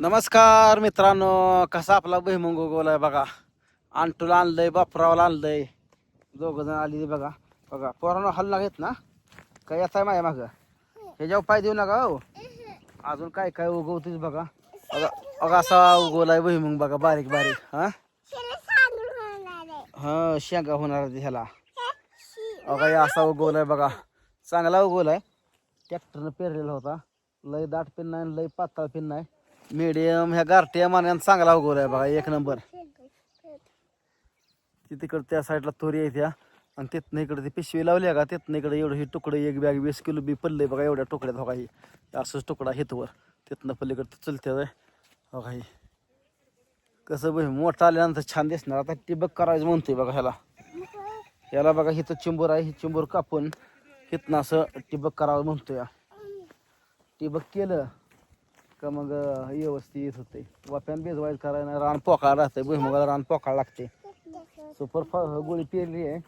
नमस्कार मित्रांनो कसा आपला भुईमुंग आहे बघा. आंटूला आणलंय बापरावला आणलंय. दोघ जण आली बघा. बघा पोरानं हल्ला घेत ना? काय येत आहे माझ्या मागं? ह्याच्यावर पाय देऊ नका हो. अजून काय काय उगवतीस बघा. बघा बघा असा उगवलाय भुईमुंग बघा बारीक बारीक हा? हा शेंगा होणार ह्याला. बघा असा उगवलाय बघा. चांगला उगवलाय. ट्रॅक्टरनं पेरलेला होता. लय दाट पिन नाही लय पातळ पिन नाही. मीडियम ह्या गारट्या मान्यानं चांगला उगवलाय बघा एक नंबर. ती तिकडं त्या साईडला तोरी आहे त्या. आणि तिथनं इकडे ती पिशवी लावली आहे का? तिथनं इकडे एवढं हे तुकडं एक बॅग वीस किलो बी पडलंय बघा एवढ्या तुकड्यात बघा ही. असंच तुकडा हितवर. तिथनं पलीकडे चलते बघा ही. कसं बघ मोठा आल्यानंतर छान दिसणार. आता टिबक करायचं म्हणतोय बघा ह्याला. याला बघा हिथं चिंबूर आहे ही चिंबूर कापून हिथनं असं टिबक करावं म्हणतोय. टिबक केलं. का मग व्यवस्थित होते वाप्यान बेजवायचं करायला रान पोकाळ राहते भुईमुगाला रान पोकाळ लागते सुपर फ गोळी पेरली आहे.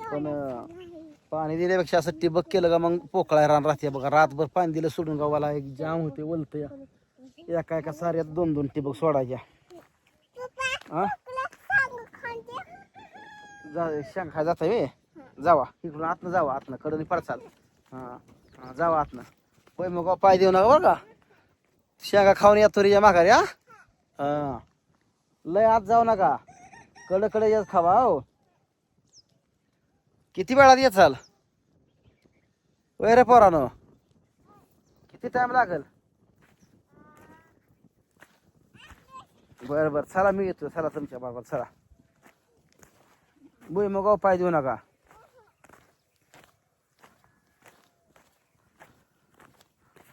पण पाणी दिल्यापेक्षा असं टिबक केलं का मग पोकळा रान राहते बघा. रातभर पाणी दिलं सोडून गावाला एक जाम होते वलतं एका एका साऱ्यात दोन दोन टिबक सोडायच्या. हा जा शेंग जाता वे जावा इकडून आतनं जावा आतनं. कडून पडचाल. हां हां जावा आतनं. होय मग पाय देऊ नका बरं का? शेंगा खाऊन येतो रे या माघारी हा? हा. लय आत जाऊ नका. कडे कडे येत खावा हो. किती वेळात येत चाल? वय रे पोरानो. किती टाइम लागेल? बरं बरं. चला मी येतो. चला तुमच्या बरोबर चला. बुई मग पाय देऊ नका.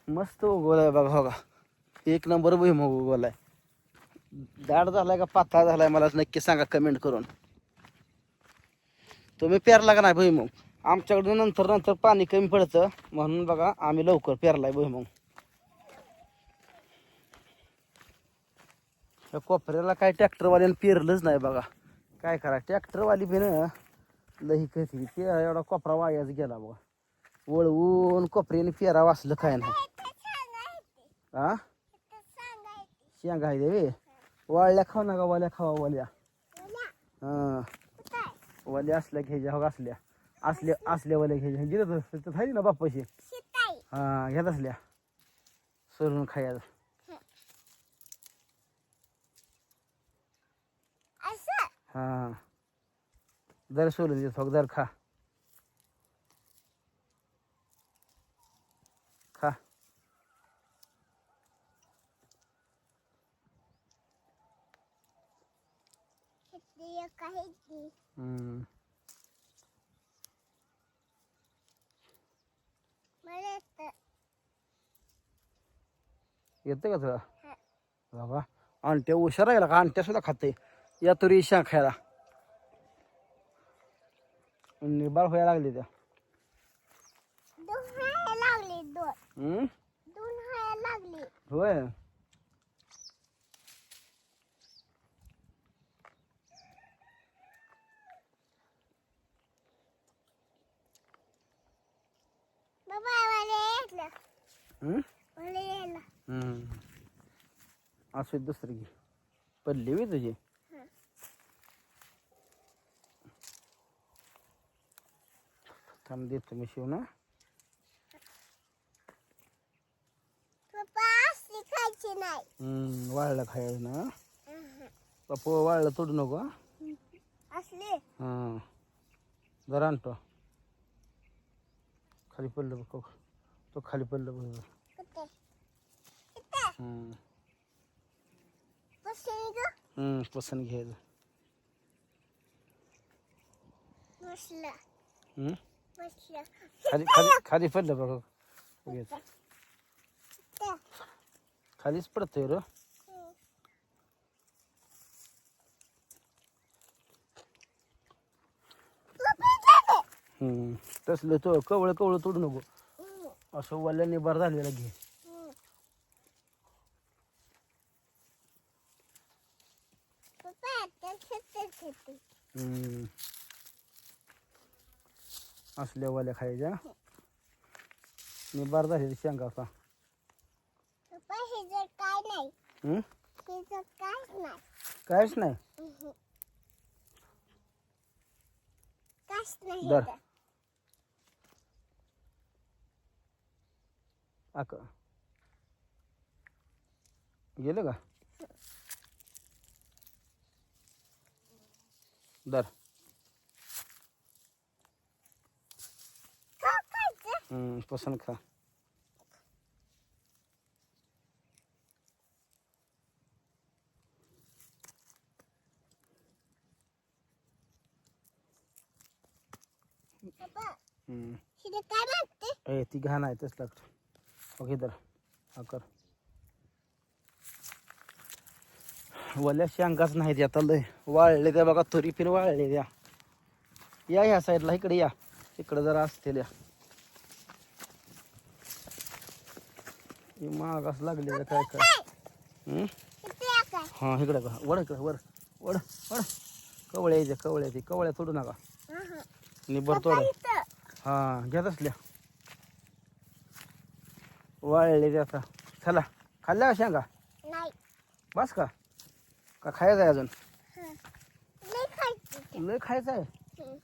मस्त उगवलाय बघा हो का? एक नंबर भुईमुग उगवलाय दाड झालाय का पातळ झालाय मला नक्की सांगा कमेंट करून. तुम्ही पेरला का नाही भुईमुग आमच्याकडे नंतर नंतर पाणी कमी पडतं. म्हणून बघा आम्ही लवकर पेरलाय भुईमुग त्या कोपऱ्याला काय ट्रॅक्टरवाल्यानं पेरलंच नाही बघा. काय करा ट्रॅक्टरवाली बी ना लई कधी ते एवढा कोपरा वायाच गेला बघा. वळवून कोपऱ्याने पेरा वाचलं काय नाही. हा शेंगा आहे रे वाळल्या खाऊ नका वाल्या खावा वाल्या. हा. वाल्या असल्या घ्यायच्या हो असल्या. असल्या असल्या वाल्या घ्यायच्या तिथं खाली ना बापाशी हा घेत असल्या. सोलून खायचं हा. दर सोलून देतो दर खा खा. हम्म. येतं. का तुला? बाबा अंट्या हुशार आहे का? अंट्या सुद्धा खाते. या तुरी शा खायला. निबाळ व्हायला लागली त्या. हम्म? होय हम्म? हम्म. असू दुसरी घे. पडली वे तुझी? थांब देतो मी शिव ना वाळलं खायचं ना बापू वाळलं तोडू नको? असले. हा जरा आणतो. खाली पडलं बघ तो खाली पडलं बघ. हम्म. पसंत घ्यायचं. खाली खाली खाली पडलं बघ खालीच पडतंय र हम्म. तसलं तो कवळं कवळं तोडू नको असं वल्ल्या निबार झालेला घे. असल्या वाल्या खायच्या निबार झालेली शेंगा असा पप्पा जर काय नाही? तिचं काहीच नाही. काहीच दर. आक. गेलं का? दर. पसंत खा. ए ती घाण आहे तेच लागतं ओके दर हा कर. वल्या शेंगाच नाही आता लय वाळले त्या बघा तरी फिर वाळले त्या या ह्या साईडला इकडे या. इकडे जरा असतील या. मागास लागले काय काय हं? हा इकडे का वड इकडे वर वड वड. कवळ्या यायच्या कवळ्या ती कवळ्या तोडू नका. निबर तोड. हा घेत असल्या. वाळले ते आता. चला खाल्ल्या शेंगा? नाही. बस का? का खायचं आहे अजून? हं. लय खायचं. इथं. लय खायचं आहे? हं.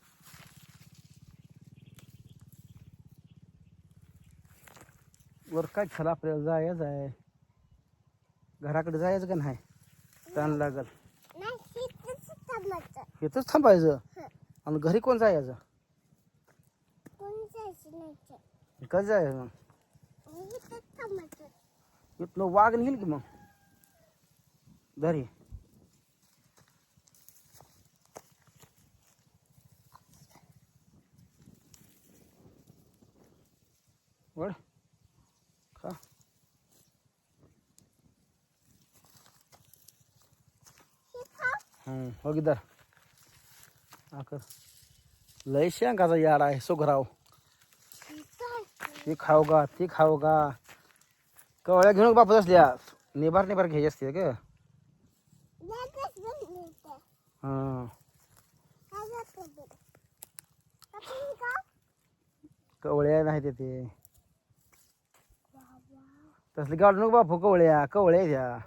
वर काय खाला आपल्याला? जायचं आहे. घराकडे जायचं का नाही? ताण लागल. नाही थांबायचं. इथंच थांबायचं? हं. आणि घरी कोण जायचं? कोणी जायचं नाही कधी जायचं. मग इथलं वाघ नेईल की मग? दर वड खा. हे खा. हो आकर लय शेंगाचा याड आहे सुघराव ती खाऊ का ती खाऊ का कवळ्या घेऊन बापत असल्या निभार निभार घ्यायची असते का कवळ्या नाही ते ते. तसली काढू नको बापू कवळ्या कवळ्या द्या ह्या.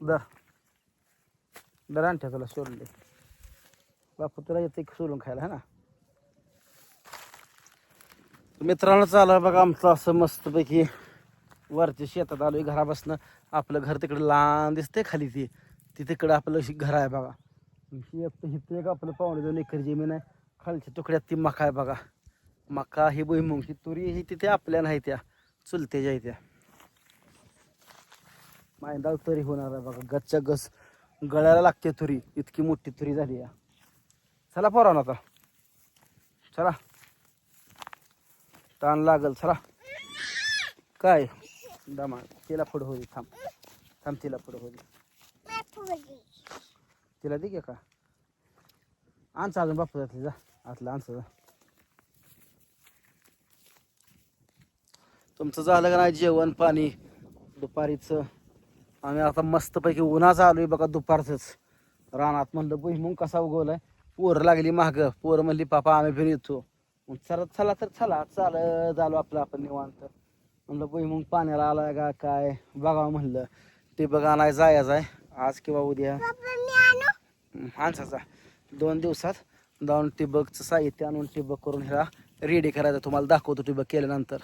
दर. दर तुला सोडले बापू तुला येते सोडून खायला है ना? मित्रांनो चालू बघा आमचं असं मस्तपैकी. वरच्या शेतात आलोय घरापासनं. आपलं घर तिकडे लांब दिसतंय खाली ती. ती तिकडं आपलं घर आहे बघा. शेत एक एक आपलं पावणे दोन एकर जमीन आहे. खालच्या तुकड्यात ती मका आहे बघा. मका ही भुईमुंग ही तुरी ही तिथे आपल्या नाही त्या. चुलतेज आहे त्या. मायदाव तरी होणार आहे बघा. गच्च्या गस गळ्याला लागते तुरी. इतकी मोठी तुरी झाली या. चला पोरान आता. चला. ताण लागल चला काय? दमा तिला पुढं होईल थांब. थांब तिला पुढं होईल. तिला दे की का आणचा अजून बापू जातली जा. आतला आणचा जा तुमचं झालं का नाही जेवण पाणी? दुपारीचं. आम्ही आता मस्तपैकी उन्हाचं आहे बघा दुपारचंच. रानात म्हणलं भुईमुंग कसा उगवलाय? पोर लागली माग. पोर म्हणली पापा आम्ही फिर येतो. मग चला चला तर चला. चालत आलो आपलं आपण निवांत. म्हणलं मग पाण्याला आलाय का काय? बघावं म्हणलं. ते बघा आणाय जाय जाय. आज किंवा उद्या. माणसाचा दोन दिवसात जाऊन टिबकचं साहित्य आणून टिबक करून ह्याला रेडी करायचं. तुम्हाला दाखवतो टिबक केल्यानंतर.